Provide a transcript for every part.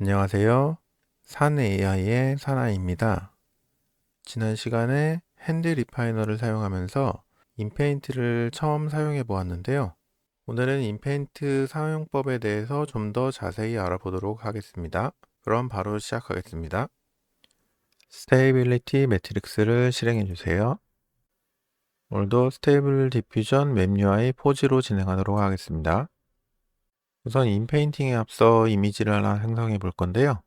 안녕하세요. 산 AI의 사나이입니다. 지난 시간에 핸드 리파이너를 사용하면서 인페인트를 처음 사용해 보았는데요. 오늘은 인페인트 사용법에 대해서 좀 더 자세히 알아보도록 하겠습니다. 그럼 바로 시작하겠습니다. 스테이빌리티 매트릭스를 실행해 주세요. 오늘도 스테이블 디퓨전 맵 UI 포즈로 진행하도록 하겠습니다. 우선 인페인팅에 앞서 이미지를 하나 생성해 볼 건데요.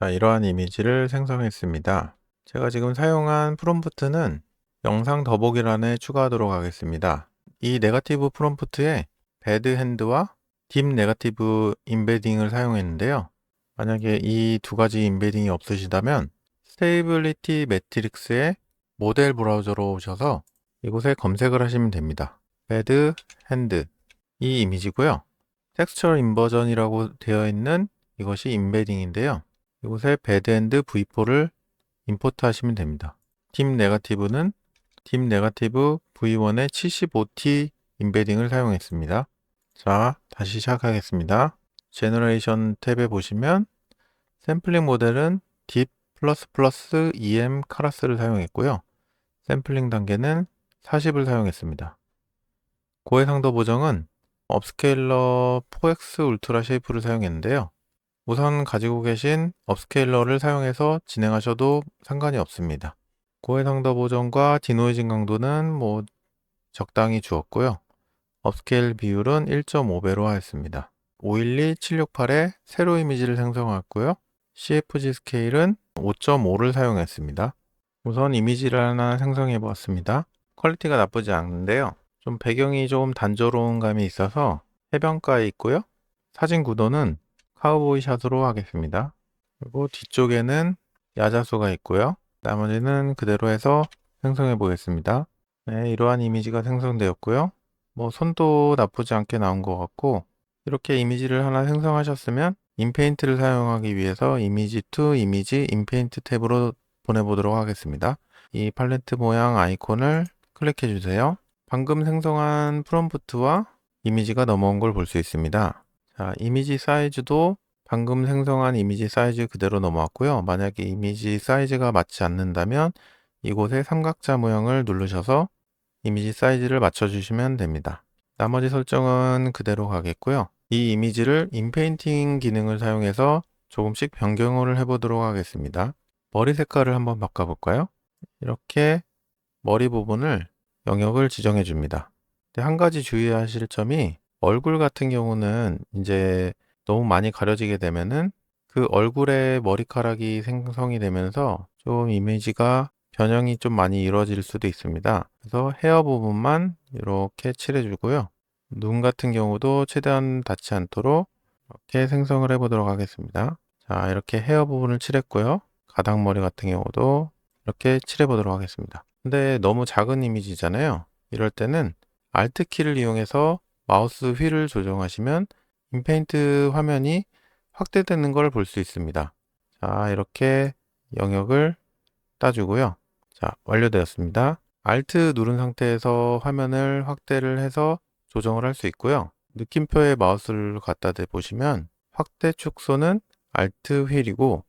자, 이러한 이미지를 생성했습니다. 제가 지금 사용한 프롬프트는 영상 더보기란에 추가하도록 하겠습니다. 이 네거티브 프롬프트에 배드 핸드와 딥 네거티브 인베딩을 사용했는데요. 만약에 이 두 가지 인베딩이 없으시다면 스테이블리티 매트릭스의 모델 브라우저로 오셔서 이곳에 검색을 하시면 됩니다. 배드 핸드 이 이미지고요. 텍스처 인버전이라고 되어 있는 이것이 인베딩인데요. 이곳에 배드엔드 v4를 임포트 하시면 됩니다. 팀 네거티브는 팀 네거티브 v1의 75t 인베딩을 사용했습니다. 자, 다시 시작하겠습니다. 제너레이션 탭에 보시면 샘플링 모델은 딥 em 카라스를 사용했고요. 샘플링 단계는 40을 사용했습니다. 고해상도 보정은 업스케일러 4X 울트라 쉐이프를 사용했는데요. 우선 가지고 계신 업스케일러를 사용해서 진행하셔도 상관이 없습니다. 고해상도 보정과 디노이징 강도는 뭐 적당히 주었고요. 업스케일 비율은 1.5배로 하였습니다. 512768에 세로 이미지를 생성했고요. CFG 스케일은 5.5를 사용했습니다. 우선 이미지를 하나 생성해 보았습니다. 퀄리티가 나쁘지 않은데요. 좀 배경이 좀 단조로운 감이 있어서 해변가에 있고요. 사진 구도는 카우보이 샷으로 하겠습니다. 그리고 뒤쪽에는 야자수가 있고요. 나머지는 그대로 해서 생성해 보겠습니다. 네, 이러한 이미지가 생성되었고요. 뭐 손도 나쁘지 않게 나온 것 같고 이렇게 이미지를 하나 생성하셨으면 인페인트를 사용하기 위해서 이미지 투 이미지 인페인트 탭으로 보내보도록 하겠습니다. 이 팔레트 모양 아이콘을 클릭해 주세요. 방금 생성한 프롬프트와 이미지가 넘어온 걸 볼 수 있습니다. 자, 이미지 사이즈도 방금 생성한 이미지 사이즈 그대로 넘어왔고요. 만약에 이미지 사이즈가 맞지 않는다면 이곳에 삼각자 모양을 누르셔서 이미지 사이즈를 맞춰주시면 됩니다. 나머지 설정은 그대로 가겠고요. 이 이미지를 인페인팅 기능을 사용해서 조금씩 변경을 해보도록 하겠습니다. 머리 색깔을 한번 바꿔볼까요? 이렇게 머리 부분을 영역을 지정해 줍니다. 한 가지 주의하실 점이 얼굴 같은 경우는 이제 너무 많이 가려지게 되면은 그 얼굴에 머리카락이 생성이 되면서 좀 이미지가 변형이 좀 많이 이루어질 수도 있습니다. 그래서 헤어 부분만 이렇게 칠해 주고요. 눈 같은 경우도 최대한 닿지 않도록 이렇게 생성을 해 보도록 하겠습니다. 자, 이렇게 헤어 부분을 칠했고요. 가닥머리 같은 경우도 이렇게 칠해 보도록 하겠습니다. 근데 너무 작은 이미지잖아요. 이럴 때는 Alt 키를 이용해서 마우스 휠을 조정하시면 인페인트 화면이 확대되는 걸 볼 수 있습니다. 자, 이렇게 영역을 따주고요. 자, 완료되었습니다. Alt 누른 상태에서 화면을 확대를 해서 조정을 할 수 있고요. 느낌표에 마우스를 갖다 대보시면 확대 축소는 Alt 휠이고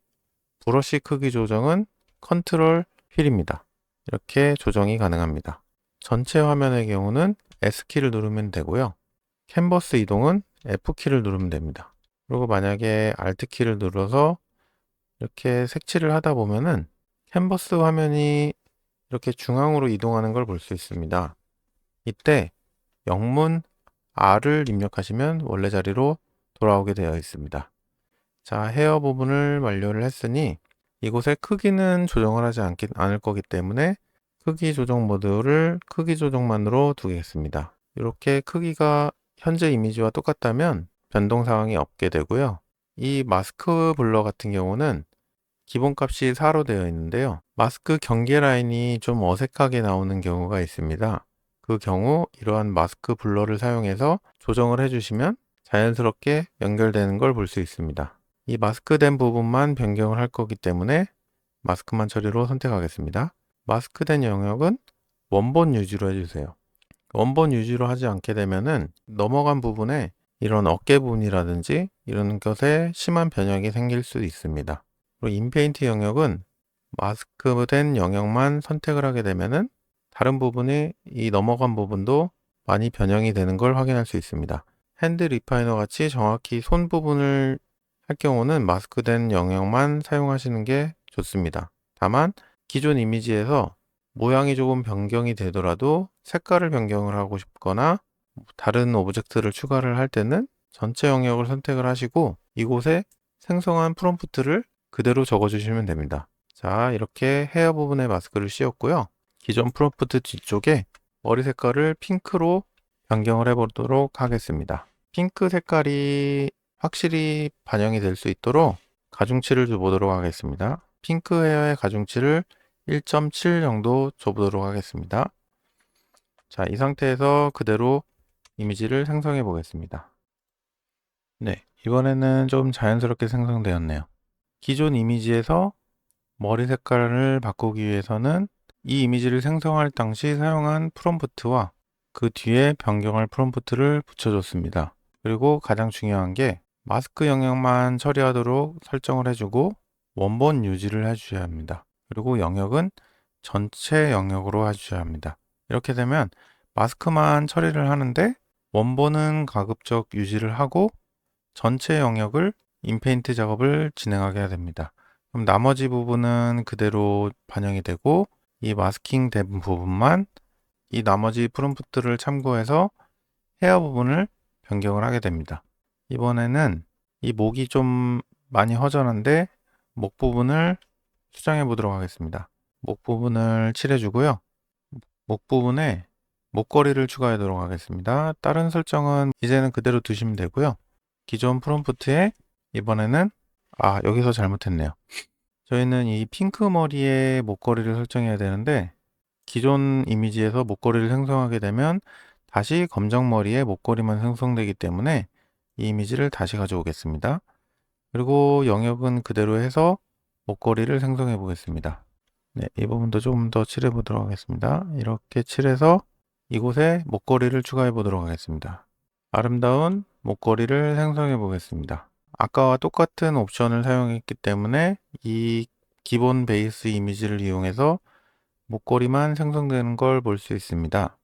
브러쉬 크기 조정은 컨트롤 휠입니다. 이렇게 조정이 가능합니다. 전체 화면의 경우는 S키를 누르면 되고요. 캔버스 이동은 F키를 누르면 됩니다. 그리고 만약에 Alt키를 눌러서 이렇게 색칠을 하다 보면은 캔버스 화면이 이렇게 중앙으로 이동하는 걸 볼 수 있습니다. 이때 영문 R을 입력하시면 원래 자리로 돌아오게 되어 있습니다. 자, 헤어 부분을 완료를 했으니 이곳의 크기는 조정을 하지 않 않을 거기 때문에 크기 조정 모드를 크기 조정만으로 두겠습니다. 이렇게 크기가 현재 이미지와 똑같다면 변동 사항이 없게 되고요. 이 마스크 블러 같은 경우는 기본값이 4로 되어 있는데요. 마스크 경계 라인이 좀 어색하게 나오는 경우가 있습니다. 그 경우 이러한 마스크 블러를 사용해서 조정을 해주시면 자연스럽게 연결되는 걸 볼 수 있습니다. 이 마스크된 부분만 변경을 할 거기 때문에 마스크만 처리로 선택하겠습니다. 마스크된 영역은 원본 유지로 해주세요. 원본 유지로 하지 않게 되면은 넘어간 부분에 이런 어깨 부분이라든지 이런 것에 심한 변형이 생길 수 있습니다. 그리고 인페인트 영역은 마스크된 영역만 선택을 하게 되면은 다른 부분이 이 넘어간 부분도 많이 변형이 되는 걸 확인할 수 있습니다. 핸드 리파이너 같이 정확히 손 부분을 할 경우는 마스크된 영역만 사용하시는 게 좋습니다. 다만 기존 이미지에서 모양이 조금 변경이 되더라도 색깔을 변경을 하고 싶거나 다른 오브젝트를 추가를 할 때는 전체 영역을 선택을 하시고 이곳에 생성한 프롬프트를 그대로 적어주시면 됩니다. 자, 이렇게 헤어 부분에 마스크를 씌웠고요. 기존 프롬프트 뒤쪽에 머리 색깔을 핑크로 변경을 해보도록 하겠습니다. 핑크 색깔이 확실히 반영이 될 수 있도록 가중치를 줘보도록 하겠습니다. 핑크 헤어의 가중치를 1.7 정도 줘보도록 하겠습니다. 자, 이 상태에서 그대로 이미지를 생성해 보겠습니다. 네, 이번에는 좀 자연스럽게 생성되었네요. 기존 이미지에서 머리 색깔을 바꾸기 위해서는 이 이미지를 생성할 당시 사용한 프롬프트와 그 뒤에 변경할 프롬프트를 붙여줬습니다. 그리고 가장 중요한 게 마스크 영역만 처리하도록 설정을 해주고 원본 유지를 해주셔야 합니다. 그리고 영역은 전체 영역으로 해주셔야 합니다. 이렇게 되면 마스크만 처리를 하는데 원본은 가급적 유지를 하고 전체 영역을 인페인트 작업을 진행하게 해야 됩니다. 그럼 나머지 부분은 그대로 반영이 되고 이 마스킹 된 부분만 이 나머지 프롬프트를 참고해서 헤어 부분을 변경을 하게 됩니다. 이번에는 이 목이 좀 많이 허전한데 목 부분을 수정해 보도록 하겠습니다. 목 부분을 칠해 주고요. 목 부분에 목걸이를 추가하도록 하겠습니다. 다른 설정은 이제는 그대로 두시면 되고요. 기존 프롬프트에 이번에는 아 여기서 잘못했네요. 저희는 이 핑크 머리에 목걸이를 설정해야 되는데 기존 이미지에서 목걸이를 생성하게 되면 다시 검정 머리에 목걸이만 생성되기 때문에 이 이미지를 다시 가져오겠습니다. 그리고 영역은 그대로 해서 목걸이를 생성해 보겠습니다. 네, 이 부분도 조금 더 칠해 보도록 하겠습니다. 이렇게 칠해서 이곳에 목걸이를 추가해 보도록 하겠습니다. 아름다운 목걸이를 생성해 보겠습니다. 아까와 똑같은 옵션을 사용했기 때문에 이 기본 베이스 이미지를 이용해서 목걸이만 생성되는 걸 볼 수 있습니다.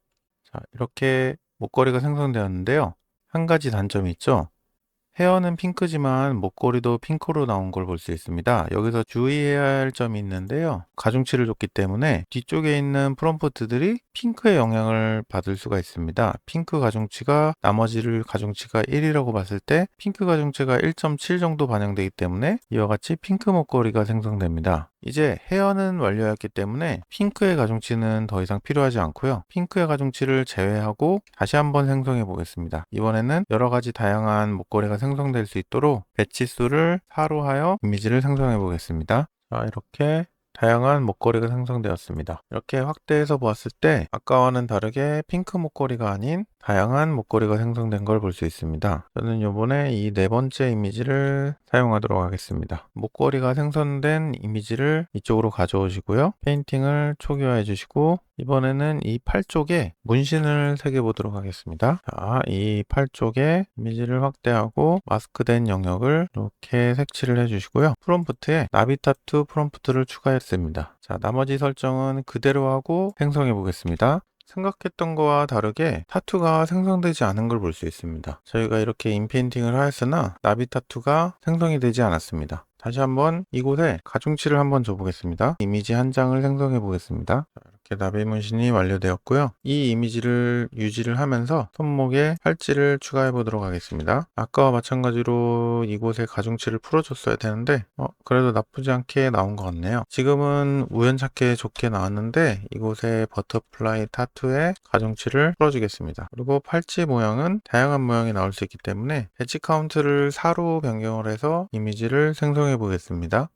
자, 이렇게 목걸이가 생성되었는데요. 한 가지 단점이 있죠. 헤어는 핑크지만 목걸이도 핑크로 나온 걸 볼 수 있습니다. 여기서 주의해야 할 점이 있는데요. 가중치를 줬기 때문에 뒤쪽에 있는 프롬프트들이 핑크의 영향을 받을 수가 있습니다. 핑크 가중치가 나머지를 가중치가 1이라고 봤을 때 핑크 가중치가 1.7 정도 반영되기 때문에 이와 같이 핑크 목걸이가 생성됩니다. 이제 헤어는 완료했기 때문에 핑크의 가중치는 더 이상 필요하지 않고요. 핑크의 가중치를 제외하고 다시 한번 생성해 보겠습니다. 이번에는 여러 가지 다양한 목걸이가 생성될 수 있도록 배치 수를 4로 하여 이미지를 생성해 보겠습니다. 자, 이렇게 다양한 목걸이가 생성되었습니다. 이렇게 확대해서 보았을 때 아까와는 다르게 핑크 목걸이가 아닌 다양한 목걸이가 생성된 걸 볼 수 있습니다. 저는 이번에 이 네 번째 이미지를 사용하도록 하겠습니다. 목걸이가 생성된 이미지를 이쪽으로 가져오시고요. 페인팅을 초기화해 주시고 이번에는 이 팔 쪽에 문신을 새겨 보도록 하겠습니다. 자, 이 팔 쪽에 이미지를 확대하고 마스크된 영역을 이렇게 색칠을 해 주시고요. 프롬프트에 나비 타투 프롬프트를 추가했습니다. 자, 나머지 설정은 그대로 하고 생성해 보겠습니다. 생각했던 거와 다르게 타투가 생성되지 않은 걸 볼 수 있습니다. 저희가 이렇게 인페인팅을 하였으나 나비 타투가 생성이 되지 않았습니다. 다시 한번 이곳에 가중치를 한번 줘보겠습니다. 이미지 한 장을 생성해 보겠습니다. 이렇게 나비 문신이 완료되었고요. 이 이미지를 유지를 하면서 손목에 팔찌를 추가해 보도록 하겠습니다. 아까와 마찬가지로 이곳에 가중치를 풀어줬어야 되는데 어, 그래도 나쁘지 않게 나온 것 같네요. 지금은 우연찮게 좋게 나왔는데 이곳에 버터플라이 타투에 가중치를 풀어주겠습니다. 그리고 팔찌 모양은 다양한 모양이 나올 수 있기 때문에 배치 카운트를 4로 변경을 해서 이미지를 생성해 보겠습니다.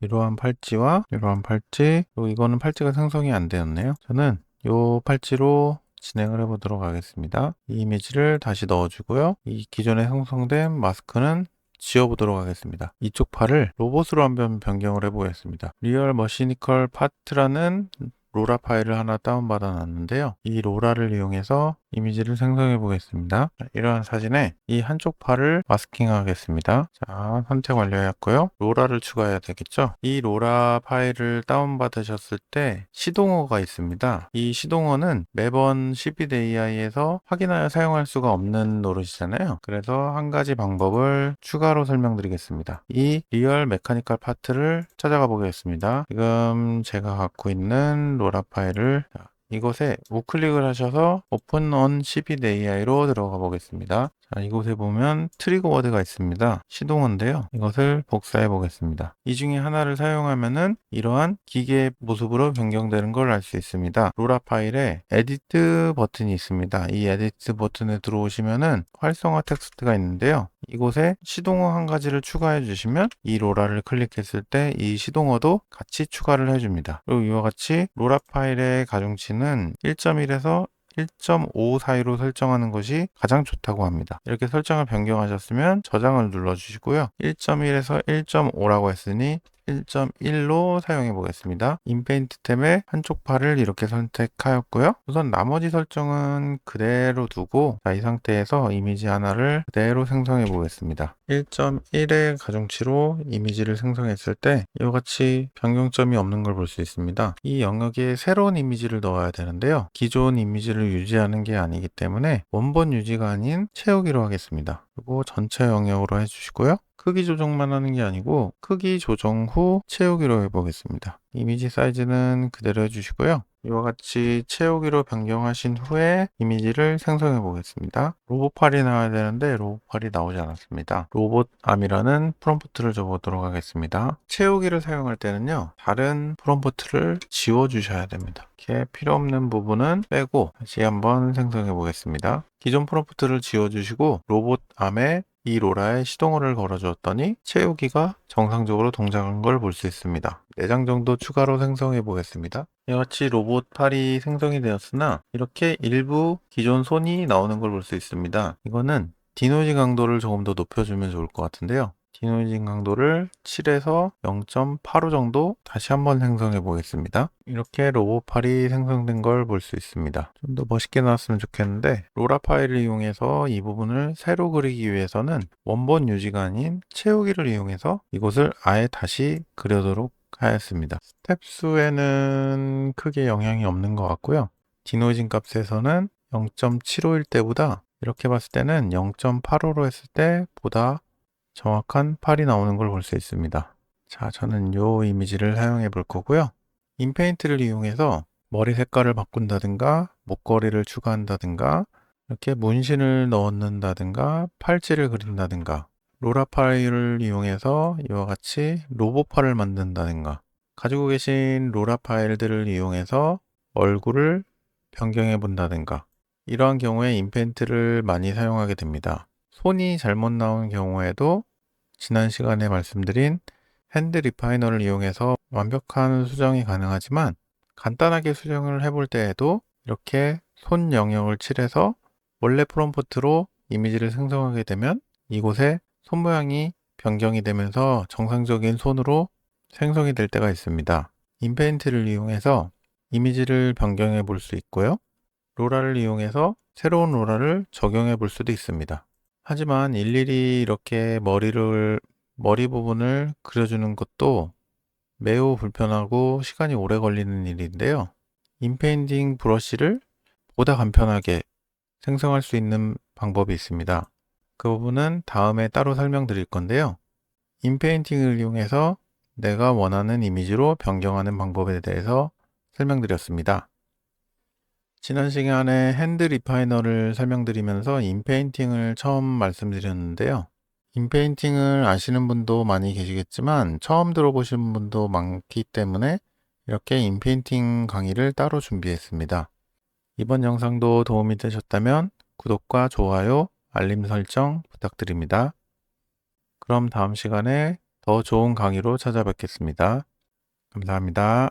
이러한 팔찌와 이러한 팔찌 그리고 이거는 팔찌가 생성이 안 되었네요. 저는 이 팔찌로 진행을 해보도록 하겠습니다. 이 이미지를 다시 넣어주고요. 이 기존에 생성된 마스크는 지워보도록 하겠습니다. 이쪽 팔을 로봇으로 한번 변경을 해보겠습니다. 리얼 머시니컬 파트라는 로라 파일을 하나 다운받아 놨는데요. 이 로라를 이용해서 이미지를 생성해 보겠습니다. 자, 이러한 사진에 이 한쪽 팔을 마스킹 하겠습니다. 자, 선택 완료했고요. 로라를 추가해야 되겠죠? 이 로라 파일을 다운받으셨을 때 시동어가 있습니다. 이 시동어는 매번 CPDAI에서 확인하여 사용할 수가 없는 노릇이잖아요. 그래서 한 가지 방법을 추가로 설명드리겠습니다. 이 리얼 메카니컬 파트를 찾아가 보겠습니다. 지금 제가 갖고 있는 로라 파일을 자, 이곳에 우클릭을 하셔서 오픈 on CPDAI로 들어가 보겠습니다. 자, 이곳에 보면 트리거 워드가 있습니다. 시동어인데요. 이것을 복사해 보겠습니다. 이 중에 하나를 사용하면은 이러한 기계 모습으로 변경되는 걸 알 수 있습니다. 로라 파일에 에디트 버튼이 있습니다. 이 에디트 버튼에 들어오시면은 활성화 텍스트가 있는데요. 이곳에 시동어 한 가지를 추가해 주시면 이 로라를 클릭했을 때 이 시동어도 같이 추가를 해줍니다. 그리고 이와 같이 로라 파일의 가중치는 1.1에서 1.5 사이로 설정하는 것이 가장 좋다고 합니다. 이렇게 설정을 변경하셨으면 저장을 눌러주시고요. 1.1에서 1.5라고 했으니 1.1로 사용해 보겠습니다. 인페인트 템의 한쪽 팔을 이렇게 선택하였고요. 우선 나머지 설정은 그대로 두고 자, 이 상태에서 이미지 하나를 그대로 생성해 보겠습니다. 1.1의 가중치로 이미지를 생성했을 때 이와 같이 변경점이 없는 걸 볼 수 있습니다. 이 영역에 새로운 이미지를 넣어야 되는데요. 기존 이미지를 유지하는 게 아니기 때문에 원본 유지가 아닌 채우기로 하겠습니다. 그리고 전체 영역으로 해주시고요. 크기 조정만 하는 게 아니고 크기 조정 후 채우기로 해보겠습니다. 이미지 사이즈는 그대로 해주시고요. 이와 같이 채우기로 변경하신 후에 이미지를 생성해 보겠습니다. 로봇 팔이 나와야 되는데 로봇 팔이 나오지 않았습니다. 로봇 암이라는 프롬프트를 줘보도록 하겠습니다. 채우기를 사용할 때는요. 다른 프롬프트를 지워 주셔야 됩니다. 이렇게 필요 없는 부분은 빼고 다시 한번 생성해 보겠습니다. 기존 프롬프트를 지워 주시고 로봇 암에 이 로라에 시동어를 걸어주었더니 채우기가 정상적으로 동작한 걸 볼 수 있습니다. 4장 정도 추가로 생성해 보겠습니다. 이와 같이 로봇 팔이 생성이 되었으나 이렇게 일부 기존 손이 나오는 걸 볼 수 있습니다. 이거는 디노이즈 강도를 조금 더 높여주면 좋을 것 같은데요. 디노이징 강도를 7에서 0.85 정도 다시 한번 생성해 보겠습니다. 이렇게 로봇 팔이 생성된 걸 볼 수 있습니다. 좀 더 멋있게 나왔으면 좋겠는데 로라 파일을 이용해서 이 부분을 새로 그리기 위해서는 원본 유지가 아닌 채우기를 이용해서 이곳을 아예 다시 그려도록 하였습니다. 스텝 수에는 크게 영향이 없는 것 같고요. 디노이징 값에서는 0.751 때보다 이렇게 봤을 때는 0.85로 했을 때 보다 정확한 팔이 나오는 걸 볼 수 있습니다. 자, 저는 이 이미지를 사용해 볼 거고요. 인페인트를 이용해서 머리 색깔을 바꾼다든가 목걸이를 추가한다든가 이렇게 문신을 넣는다든가 팔찌를 그린다든가 로라 파일을 이용해서 이와 같이 로봇 팔을 만든다든가 가지고 계신 로라 파일들을 이용해서 얼굴을 변경해 본다든가 이러한 경우에 인펜트를 많이 사용하게 됩니다. 손이 잘못 나온 경우에도 지난 시간에 말씀드린 핸드 리파이너를 이용해서 완벽한 수정이 가능하지만 간단하게 수정을 해볼 때에도 이렇게 손 영역을 칠해서 원래 프롬프트로 이미지를 생성하게 되면 이곳에 손 모양이 변경이 되면서 정상적인 손으로 생성이 될 때가 있습니다. 인페인트를 이용해서 이미지를 변경해 볼 수 있고요. 로라를 이용해서 새로운 로라를 적용해 볼 수도 있습니다. 하지만 일일이 이렇게 머리를 머리 부분을 그려 주는 것도 매우 불편하고 시간이 오래 걸리는 일인데요. 인페인팅 브러쉬를 보다 간편하게 생성할 수 있는 방법이 있습니다. 그 부분은 다음에 따로 설명드릴 건데요. 인페인팅을 이용해서 내가 원하는 이미지로 변경하는 방법에 대해서 설명드렸습니다. 지난 시간에 핸드 리파이너를 설명드리면서 인페인팅을 처음 말씀드렸는데요. 인페인팅을 아시는 분도 많이 계시겠지만 처음 들어보신 분도 많기 때문에 이렇게 인페인팅 강의를 따로 준비했습니다. 이번 영상도 도움이 되셨다면 구독과 좋아요, 알림 설정 부탁드립니다. 그럼 다음 시간에 더 좋은 강의로 찾아뵙겠습니다. 감사합니다.